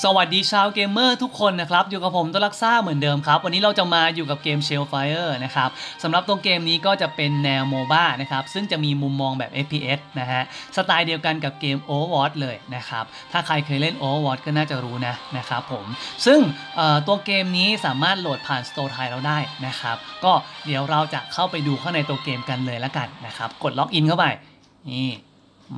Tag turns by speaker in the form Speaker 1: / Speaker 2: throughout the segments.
Speaker 1: สวัสดีชาวเกมเมอร์ทุกคนนะครับ อยู่กับผมตัวลักซ่าเหมือนเดิมครับ วันนี้เราจะมาอยู่กับเกม Shellfire นะครับสำหรับตัวเกมนี้ก็จะเป็นแนวโมบ้านะครับ ซึ่งจะมีมุมมองแบบ FPS นะฮะ สไตล์เดียวกันกับเกม Overwatch เลยนะครับ ถ้าใครเคยเล่น Overwatch ก็น่าจะรู้นะนะครับผม ซึ่งตัวเกมนี้สามารถโหลดผ่าน Store ไทยเราได้นะครับ ก็เดี๋ยวเราจะเข้าไปดูข้างในตัวเกมกันเลยละกันนะครับ กดล็อกอินเข้าไป นี่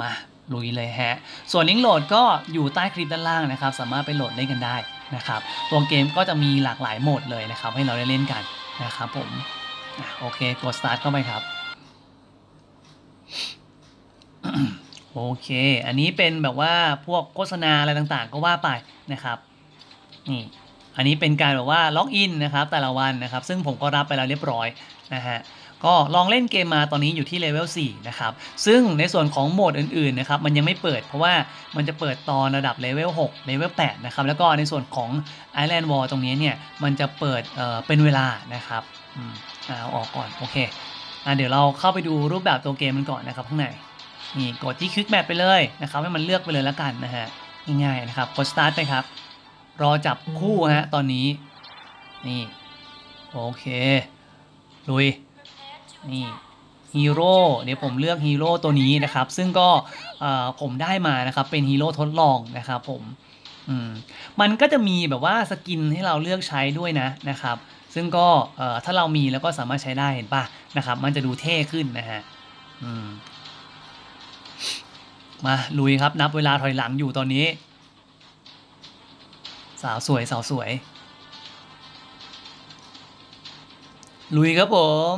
Speaker 1: มา ลุยเลยฮะ ส่วนลิงก์โหลดก็อยู่ใต้คลิปด้านล่างนะครับ สามารถไปโหลดเล่นกันได้นะครับ ตัวเกมก็จะมีหลากหลายโหมดเลยนะครับ ให้เราได้เล่นกันนะครับผมโอเค กด start เข้าไปครับ โอเค อันนี้เป็นแบบว่าพวกโฆษณาอะไรต่างๆ ก็ว่าไปนะครับ นี่ อันนี้เป็นการแบบว่าล็อกอินนะครับแต่ละวันนะครับ ซึ่งผมก็รับไปแล้วเรียบร้อยนะฮะ ก็ลองเล่นเกมมาตอนนี้อยู่ที่เลเวล4นะครับ ซึ่งในส่วนของโหมดอื่นๆนะครับมันยังไม่เปิดเพราะว่ามันจะเปิดตอนระดับเลเวล6เลเวล8นะครับ แล้วก็ในส่วนของ Island War ตรงนี้เนี่ยมันจะเปิดเเป็นเวลานะครับอืมเอาออกก่อน โอเคอะเดี๋ยวเราเข้าไปดูรูปแบบตัวเกมมันก่อนนะครับข้างในนี่กดที่คลิกแมปไปเลยนะครับให้มันเลือกไปเลยแล้วกันนะฮะง่ายๆนะครับกด start ไปครับ รอจับคู่ฮะตอนนี้นี่โอเคลุย นี่ฮีโร่เดี๋ยวผมเลือกฮีโร่ตัวนี้นะครับ ซึ่งก็ผมได้มานะครับเป็นฮีโร่ทดลองนะครับผมอืมมันก็จะมีแบบว่าสกินให้เราเลือกใช้ด้วยนะนะครับ ซึ่งก็ถ้าเรามีแล้วก็สามารถใช้ได้เห็นป่ะนะครับ มันจะดูเท่ขึ้นนะฮะอืมมาลุยครับนับเวลาถอยหลังอยู่ตอนนี้ สาวสวยสาวสวย ลุยครับผม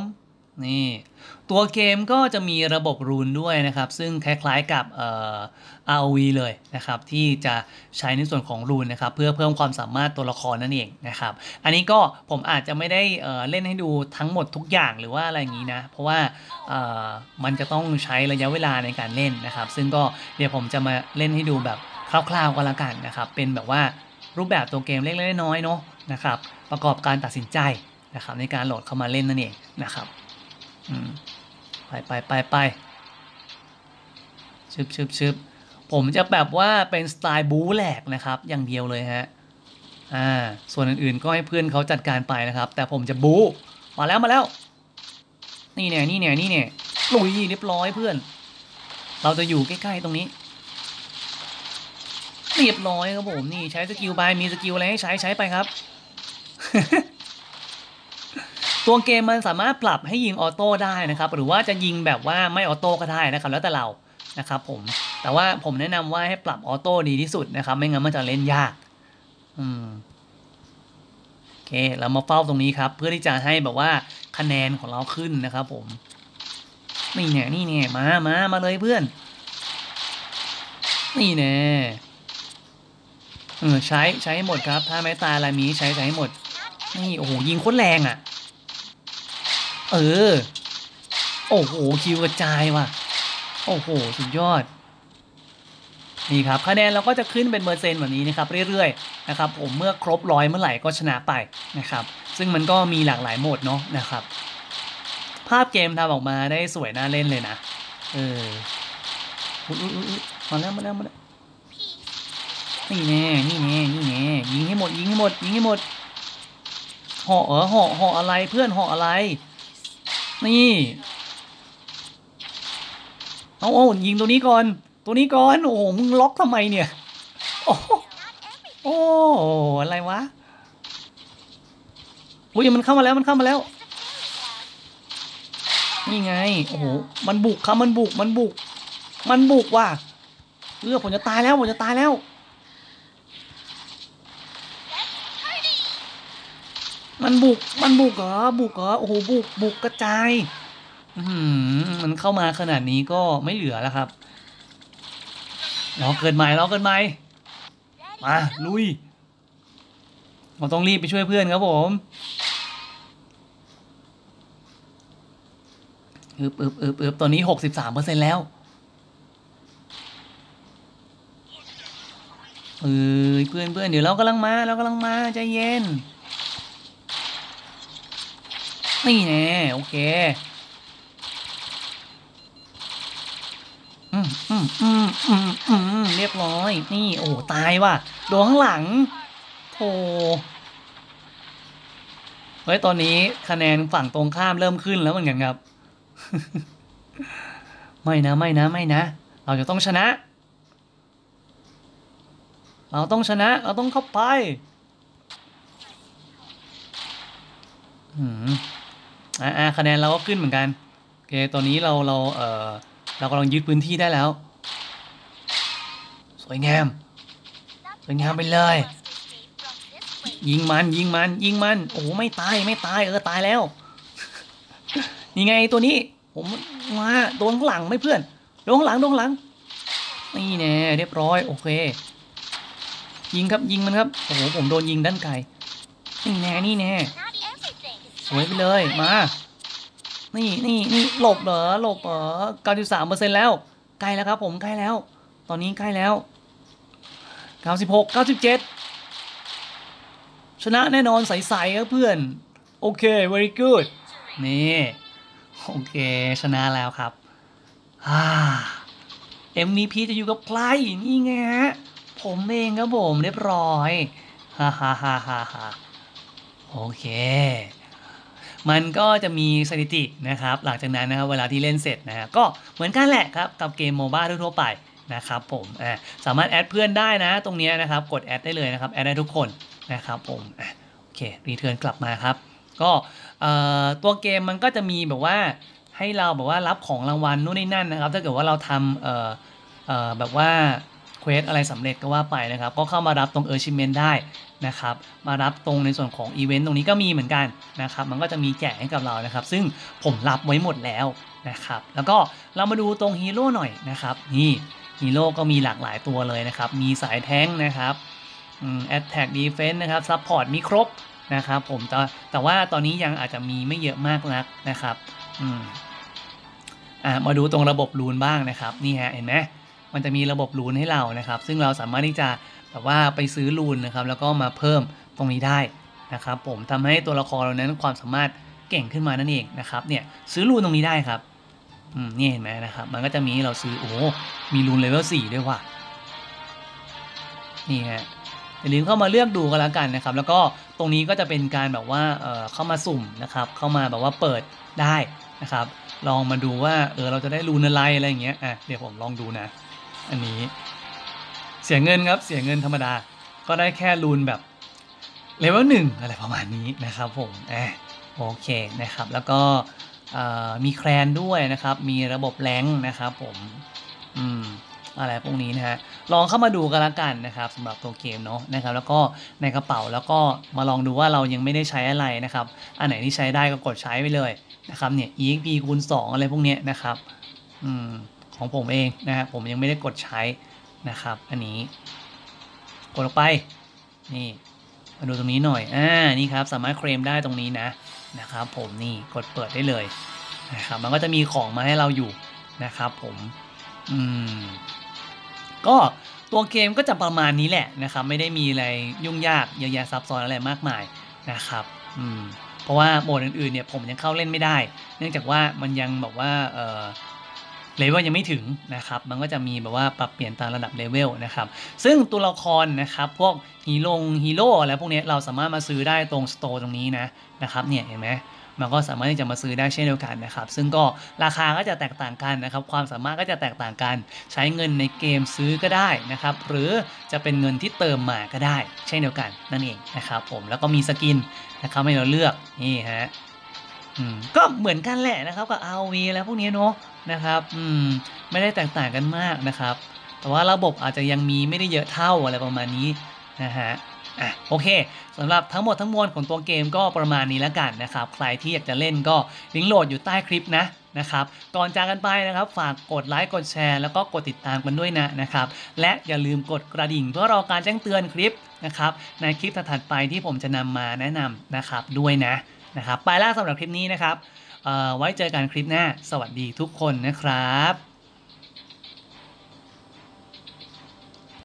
Speaker 1: นี่ตัวเกมก็จะมีระบบรูนด้วยนะครับ ซึ่งคล้ายๆกับเอ่อ ROV เลยนะครับ ที่จะใช้ในส่วนของรูนนะครับ เพื่อเพิ่มความสามารถตัวละครนั่นเองนะครับ อันนี้ก็ผมอาจจะไม่ได้เอ่อเล่นให้ดูทั้งหมดทุกอย่างหรือว่าอะไรอย่างนี้นะ เพราะว่าเอ่อมันจะต้องใช้ระยะเวลาในการเล่นนะครับ ซึ่งก็เดี๋ยวผมจะมาเล่นให้ดูแบบคร่าวๆก็แล้วกันนะครับ เป็นแบบว่ารูปแบบตัวเกมเล็กๆน้อยๆเนาะนะครับ ประกอบการตัดสินใจนะครับในการโหลดเข้ามาเล่นนั่นเองนะครับ ไปไปไปไปชึบชึบชึบผมจะแบบว่าเป็นสไตล์บู๊แหลกนะครับ อย่างเดียวเลยฮะ อ่า ส่วนอื่นๆก็ให้เพื่อนเขาจัดการไปนะครับ แต่ผมจะบู๊ มาแล้วมาแล้ว นี่เนี่ยนี่เนี่ยนี่เนี่ยลุยเรียบร้อยเพื่อน เราจะอยู่ใกล้ๆตรงนี้ เรียบร้อยครับผม นี่ใช้สกิลไปมีสกิลอะไรให้ใช้ใช้ไปครับ ตัวเกมมันสามารถปรับให้ยิงออโต้ได้นะครับ หรือว่าจะยิงแบบว่าไม่ออโต้ก็ได้นะครับ แล้วแต่เรานะครับผมแต่ว่าผมแนะนำว่าให้ปรับออโต้ดีที่สุดนะครับ ไม่งั้นมันจะเล่นยาก อืมโอเค เรามาเฝ้าตรงนี้ครับ เพื่อที่จะให้แบบว่าคะแนนของเราขึ้นนะครับ ผมนี่เนี่ยนี่เนี่ยมามามาเลยเพื่อน นี่แน่เออใช้ใช้ให้หมดครับ ถ้าไม่ตายอะไรมีใช้ใช้ให้หมด นี่โอ้โหยิงโคตรแรงอะ เออ โอ้โห คิวกระจายว่ะ โอ้โห สุดยอด นี่ครับ คะแนนเราก็จะขึ้นเป็นเปอร์เซ็นต์แบบนี้นะครับเรื่อยๆนะครับ ผมเมื่อครบร้อยเมื่อไหร่ก็ชนะไปนะครับ ซึ่งมันก็มีหลากหลายโหมดเนาะนะครับ ภาพเกมทำออกมาได้สวยน่าเล่นเลยนะ เออมาแล้วมาแล้วมาแล้วนี่แน่ นี่แน่ นี่แน่ ยิงให้หมด ยิงให้หมด ยิงให้หมด ห่อเออห่อห่ออะไร เพื่อนห่ออะไร นี่เอาเอายิงตัวนี้ก่อน ตัวนี้ก่อน โอ้โหมึงล็อกทำไมเนี่ย โอ้โหโอ้อะไรวะอุ้ยมันเข้ามาแล้วมันเข้ามาแล้ว นี่ไง โอ้โห มันบุกครับมันบุก มันบุก มันบุกว่ะเออผมจะตายแล้วผมจะตายแล้ว มันบุก มันบุกเหรอ บุกเหรอ โอ้โห บุก บุกกระจายอืมันเข้ามาขนาดนี้ก็ไม่เหลือแล้วครับรอเกินใหม่รอเกินใหม่ มา ลุย เราต้องรีบไปช่วยเพื่อนครับผมอึบอึบอึบอึบตอนนี้หกสิบสามเปอร์เซ็นแล้วเออเพื่อนเพื่อนเดี๋ยวเรากำลังมาเรากำลังมาใจเย็น นี่แน่โอเค อืมอืมอืมอืมอืมเรียบร้อย นี่โอ้ตายว่ะดนข้างหลังโธ่เฮ้ยตอนนี้คะแนนฝั่งตรงข้ามเริ่มขึ้นแล้วเหมือนกันครับ ไม่นะไม่นะไม่นะ เราจะต้องชนะ เราต้องชนะ เราต้องเข้าไป อืม อ่าคะแนนเราก็ขึ้นเหมือนกันโอเคตอนนี้เราเราเออเรากำลังยึดพื้นที่ได้แล้ว สวยงามสวยงามไปเลย ยิงมันยิงมันยิงมันโอ้ไม่ตายไม่ตายเออตายแล้วนี่ไงตัวนี้ผมมาโดนข้างหลังไม่เพื่อนโดนข้างหลังโดนข้างหลังนี่แน่เรียบร้อยโอเคยิงครับยิงมันครับโอ้โหผมโดนยิงด้านไกลนี่แน่นี่แน่ สวยไปเลยมา นี่นี่นี่หลบเหรอหลบเหรอเก้าสิบสามเปอร์เซ็นแล้วใกล้แล้วครับ ผมใกล้แล้ว ตอนนี้ใกล้แล้วเก้าสิบหกเก้าสิบเจ็ดชนะแน่นอนใสๆครับเพื่อน โอเค very good นี่ โอเค ชนะแล้วครับอ่า MVP จะอยู่กับใครนี่ไงฮะผมเองครับผมเรียบร้อยฮ่าฮ่าฮ่าฮ่าฮ่าโอเค มันก็จะมีสถิตินะครับ หลังจากนั้นนะครับเวลาที่เล่นเสร็จนะฮะก็เหมือนกันแหละครับกับเกมโมบ้าทั่วๆไปนะครับผมอ่าสามารถแอดเพื่อนได้นะ ตรงนี้นะครับกดแอดได้เลยนะครับแอดได้ทุกคนนะครับผมอะโอเครีเทิร์นกลับมาครับ ก็ตัวเกมมันก็จะมีแบบว่าให้เราแบบว่ารับของรางวัลนู่นนี่นั่นนะครับ ถ้าเกิดว่าเราทำแบบว่า ควสอะไรสำเร็จก็ว่าไปนะครับ ก็เข้ามารับตรงเออร์ชิเมนได้นะครับ มารับตรงในส่วนของอีเวนต์ตรงนี้ก็มีเหมือนกันนะครับ มันก็จะมีแจกให้กับเรานะครับ ซึ่งผมรับไว้หมดแล้วนะครับ แล้วก็เรามาดูตรงฮีโร่หน่อยนะครับ นี่ฮีโร่ก็มีหลากหลายตัวเลยนะครับ มีสายแท้งนะครับแอตแทกดีเฟนต์นะครับซัพพอร์ตมีครบนะครับผมแต่แต่ว่าตอนนี้ยังอาจจะมีไม่เยอะมากนักนะครับ อืม อ่า มาดูตรงระบบรูนบ้างนะครับ นี่ฮะ เห็นไหม มันจะมีระบบรูนให้เรานะครับ ซึ่งเราสามารถที่จะแบบว่าไปซื้อรูนนะครับ แล้วก็มาเพิ่มตรงนี้ได้นะครับผมทำให้ตัวละครเรานั้นความสามารถเก่งขึ้นมานั่นเองนะครับเนี่ยซื้อรูนตรงนี้ได้ครับอืมนี่เห็นไหมนะครับ มันก็จะมีเราซื้อโอ้มีรูนเลเวลสี่ด้วยว่ะนี่ฮะอย่าลืมเข้ามาเลือกดูกันแล้วกันนะครับ แล้วก็ตรงนี้ก็จะเป็นการแบบว่าเออเข้ามาสุ่มนะครับ เข้ามาแบบว่าเปิดได้นะครับ ลองมาดูว่าเออเราจะได้รูนอะไรอะไรอย่างเงี้ยอะเดี๋ยวผมลองดูนะ อันนี้ เสียเงินครับเสียเงินธรรมดา ก็ได้แค่รูนแบบเลเวลหนึ่งอะไรประมาณนี้นะครับผมอโอเคนะครับ แล้วก็มีแคลนด้วยนะครับ มีระบบแรงนะครับผมอืมอะไรพวกนี้นะฮะ ลองเข้ามาดูกันละกันนะครับสำหรับตัวเกมเนาะนะครับ แล้วก็ในกระเป๋าแล้วก็มาลองดูว่าเรายังไม่ได้ใช้อะไรนะครับ อันไหนที่ใช้ได้ก็กดใช้ไปเลยนะครับเนี่ย exp คูณ2อะไรพวกนี้นะครับ อืม ของผมเองนะฮะผมยังไม่ได้กดใช้นะครับ อันนี้กดลงไปนี่มาดูตรงนี้หน่อยอ่านี่ครับสามารถเคลมได้ตรงนี้นะนะครับผมนี่กดเปิดได้เลยนะครับมันก็จะมีของมาให้เราอยู่นะครับผมอืมก็ตัวเกมก็จะประมาณนี้แหละนะครับ ไม่ได้มีอะไรยุ่งยากเยอะแยะซับซ้อนอะไรมากมายนะครับอืมเพราะว่าโหมดอื่นๆเนี่ยผมยังเข้าเล่นไม่ได้ เนื่องจากว่ามันยังแบบว่าเออ เลเวลยังไม่ถึงนะครับ มันก็จะมีแบบว่าปรับเปลี่ยนตามระดับเลเวลนะครับ ซึ่งตัวละครนะครับพวกฮีโร่ฮีโร่อะไรพวกนี้เราสามารถมาซื้อได้ตรงสโตร์ตรงนี้นะนะครับเนี่ยเห็นไหมมันก็สามารถที่จะมาซื้อได้เช่นเดียวกันนะครับ ซึ่งก็ราคาก็จะแตกต่างกันนะครับ ความสามารถก็จะแตกต่างกัน ใช้เงินในเกมซื้อก็ได้นะครับ หรือจะเป็นเงินที่เติมมาก็ได้ เช่นเดียวกันนั่นเองนะครับผม แล้วก็มีสกินนะครับให้เราเลือกนี่ฮะอืมก็เหมือนกันแหละนะครับกับ RV แล้วพวกนี้เนาะ นะครับ อืม ไม่ได้แตกต่างกันมากนะครับ แต่ว่าระบบอาจจะยังมีไม่ได้เยอะเท่าอะไรประมาณนี้นะฮะอะโอเคสำหรับทั้งหมดทั้งมวลของตัวเกมก็ประมาณนี้แล้วกันนะครับ ใครที่อยากจะเล่นก็ลิงก์โหลดอยู่ใต้คลิปนะนะครับ ก่อนจากกันไปนะครับฝากกดไลค์กดแชร์ แล้วก็กดติดตามกันด้วยนะนะครับ และอย่าลืมกดกระดิ่งเพื่อรอการแจ้งเตือนคลิปนะครับ ในคลิปถัดไปที่ผมจะนำมาแนะนำนะครับด้วยนะนะครับ ไปแล้วสำหรับคลิปนี้นะครับ ไว้เจอกันคลิปหน้า สวัสดีทุกคนนะครับ